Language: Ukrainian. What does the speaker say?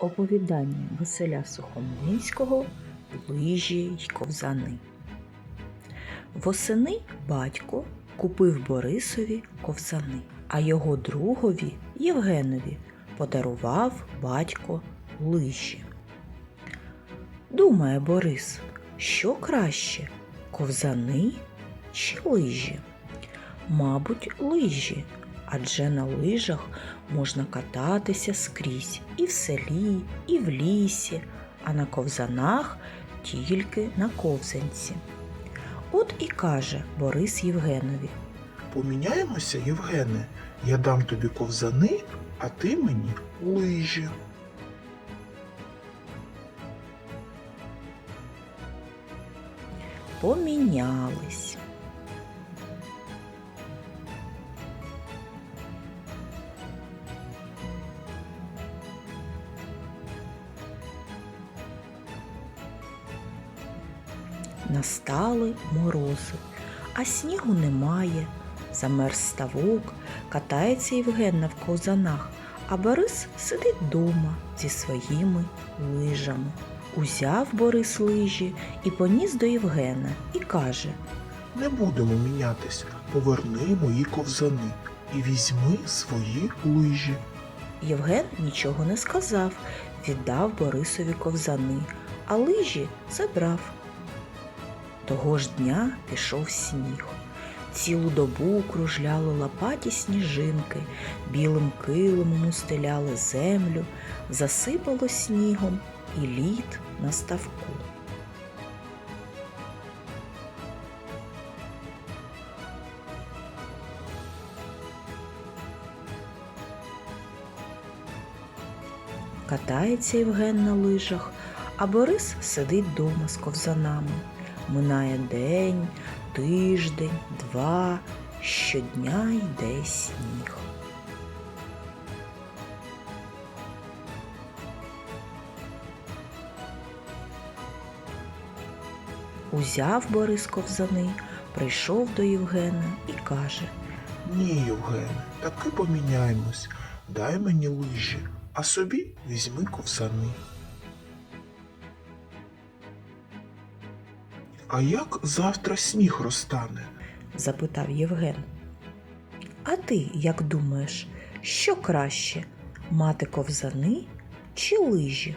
Оповідання Василя Сухомлинського Лижі й ковзани. Восени батько купив Борисові ковзани, а його другові Євгенові подарував батько лижі. Думає Борис, що краще ковзани чи лижі? Мабуть, лижі, адже на лижах можна кататися скрізь і в селі, і в лісі, а на ковзанах тільки на ковзанці. От і каже Борис Євгенові. Поміняємося, Євгене. Я дам тобі ковзани, а ти мені лижі. Помінялись. Настали морози, а снігу немає. Замерз ставок, катається Євген на ковзанах, а Борис сидить дома зі своїми лижами. Узяв Борис лижі і поніс до Євгена і каже Не будемо мінятись. Поверни мої ковзани і візьми свої лижі. Євген нічого не сказав, віддав Борисові ковзани, а лижі забрав. Того ж дня пішов сніг. Цілу добу кружляли лопаті сніжинки, білим килимом устеляли землю, засипало снігом і лід на ставку. Катається Євген на лижах, а Борис сидить дома з ковзанами. Минає день, тиждень, два, щодня йде сніг. Узяв Борис ковзани, прийшов до Євгена і каже Ні, Євгене, таки поміняємось. Дай мені лижі, а собі візьми ковзани. А як завтра сніг розтане? запитав Євген. А ти як думаєш, що краще мати ковзани чи лижі?